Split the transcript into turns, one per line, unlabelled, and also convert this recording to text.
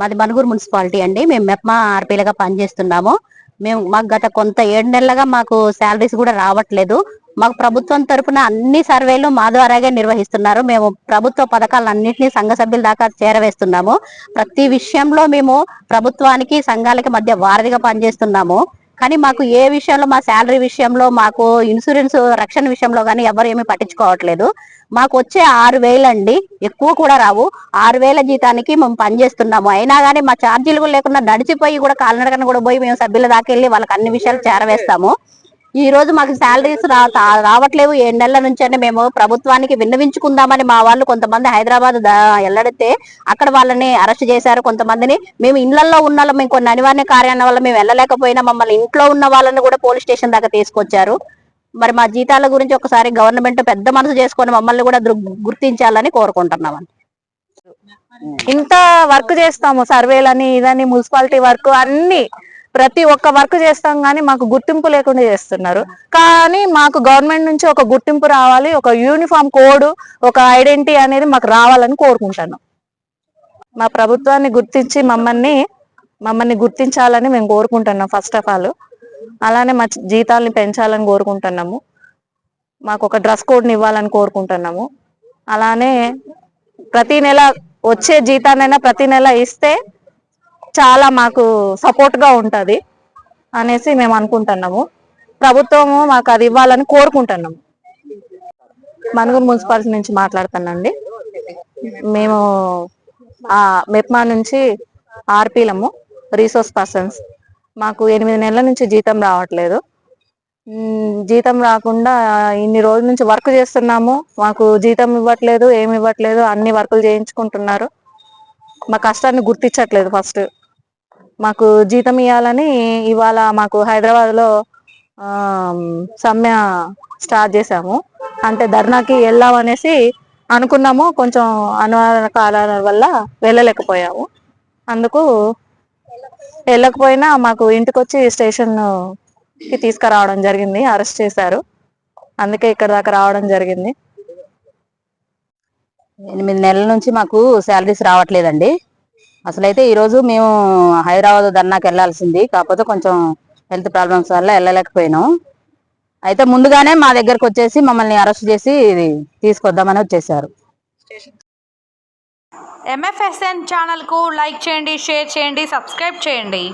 మాది మనుగురు మున్సిపాలిటీ అండి. మేము మెప్మా ఆర్పీలుగా పనిచేస్తున్నాము. మేము మాకు గత కొంత ఏడు నెలలుగా మాకు శాలరీస్ కూడా రావట్లేదు. మాకు ప్రభుత్వం తరపున అన్ని సర్వేలు మా ద్వారాగే నిర్వహిస్తున్నారు. మేము ప్రభుత్వ పథకాలన్నింటినీ సంఘ సభ్యుల దాకా చేరవేస్తున్నాము. ప్రతి విషయంలో మేము ప్రభుత్వానికి సంఘాలకి మధ్య వారధిగా పనిచేస్తున్నాము. కానీ మాకు ఏ విషయంలో మా శాలరీ విషయంలో మాకు ఇన్సూరెన్స్ రక్షణ విషయంలో కానీ ఎవరు ఏమీ పట్టించుకోవట్లేదు. మాకు వచ్చే ఆరు వేలండి ఎక్కువ కూడా రావు. ఆరు వేల జీతానికి మేము పనిచేస్తున్నాము. అయినా కానీ మా ఛార్జీలు కూడా లేకుండా నడిచిపోయి కూడా కాలినడకన కూడా పోయి మేము సభ్యుల దాకా వెళ్ళి వాళ్ళకి అన్ని విషయాలు చేరవేస్తాము. ఈ రోజు మాకు శాలరీస్ రా రావట్లేవు. ఏడు నెలల నుంచి అంటే మేము ప్రభుత్వానికి విన్నవించుకుందామని మా వాళ్ళు కొంతమంది హైదరాబాద్ దా- వెళ్ళడితే అక్కడ వాళ్ళని అరెస్ట్ చేశారు కొంతమందిని. మేము ఇళ్ళలో ఉన్న వాళ్ళం, మేము కొన్ని అనివార్య కార్యాల వల్ల మేము వెళ్ళలేకపోయినా మమ్మల్ని ఇంట్లో ఉన్న వాళ్ళని కూడా పోలీస్ స్టేషన్ దాకా తీసుకొచ్చారు. మరి మా జీతాల గురించి ఒకసారి గవర్నమెంట్ పెద్ద మనసు చేసుకొని మమ్మల్ని కూడా గుర్తించాలని కోరుకుంటున్నామని
ఇంత వర్క్ చేస్తాము సర్వేలని ఇదని మున్సిపాలిటీ వర్క్ అన్ని. ప్రతి ఒక్క వర్క్ చేస్తాం కానీ మాకు గుర్తింపు లేకుండా చేస్తున్నారు. కానీ మాకు గవర్నమెంట్ నుంచి ఒక గుర్తింపు రావాలి ఒక యూనిఫామ్ కోడ్ ఒక ఐడెంటిటీ అనేది మాకు రావాలని కోరుకుంటాను. మా ప్రభుత్వాన్ని గుర్తించి మమ్మల్ని మమ్మల్ని గుర్తించాలని మేము కోరుకుంటున్నాం ఫస్ట్ ఆఫ్ ఆల్ అలానే మా జీతాలని పెంచాలని కోరుకుంటున్నాము. మాకు ఒక డ్రెస్ కోడ్ని ఇవ్వాలని కోరుకుంటున్నాము. అలానే ప్రతి నెల వచ్చే జీతానైనా ప్రతి నెల ఇస్తే చాలా మాకు సపోర్ట్గా ఉంటుంది అనేసి మేము అనుకుంటున్నాము. ప్రభుత్వము మాకు అది ఇవ్వాలని కోరుకుంటున్నాము. మనుగురు మున్సిపాలిటీ నుంచి మాట్లాడుతానండి. మేము మెప్మా నుంచి ఆర్పీలము రీసోర్స్ పర్సన్స్ మాకు ఎనిమిది నెలల నుంచి జీతం రావట్లేదు. జీతం రాకుండా ఇన్ని రోజుల నుంచి వర్క్ చేస్తున్నాము. మాకు జీతం ఇవ్వట్లేదు ఏమి ఇవ్వట్లేదు అన్ని వర్కులు చేయించుకుంటున్నారు. మా కష్టాన్ని గుర్తించట్లేదు ఫస్ట్. మాకు జీతం ఇవ్వాలని ఇవాళ మాకు హైదరాబాద్లో సమ్మె స్టార్ట్ చేసాము అంటే ధర్నాకి వెళ్దాం అనేసి అనుకున్నాము. కొంచెం అనివార్య కాలాల వల్ల వెళ్ళలేకపోయాము. అందుకు వెళ్ళకపోయినా మాకు ఇంటికి వచ్చి స్టేషన్కి తీసుకురావడం జరిగింది. అరెస్ట్ చేశారు. అందుకే ఇక్కడ దాకా రావడం జరిగింది.
ఎనిమిది నెలల నుంచి మాకు శాలరీస్ రావట్లేదండి. అసలైతే అయితే ఈరోజు మేము హైదరాబాద్ ధర్నాకి వెళ్ళాల్సింది. కాకపోతే కొంచెం హెల్త్ ప్రాబ్లమ్స్ వల్ల వెళ్ళలేకపోయినాం. అయితే ముందుగానే మా దగ్గరకు వచ్చేసి మమ్మల్ని అరెస్ట్ చేసి తీసుకొద్దామని వచ్చేసారు.
ఎంఎఫ్ఎస్ఎన్ ఛానల్కు లైక్ చేయండి షేర్ చేయండి సబ్స్క్రైబ్ చేయండి.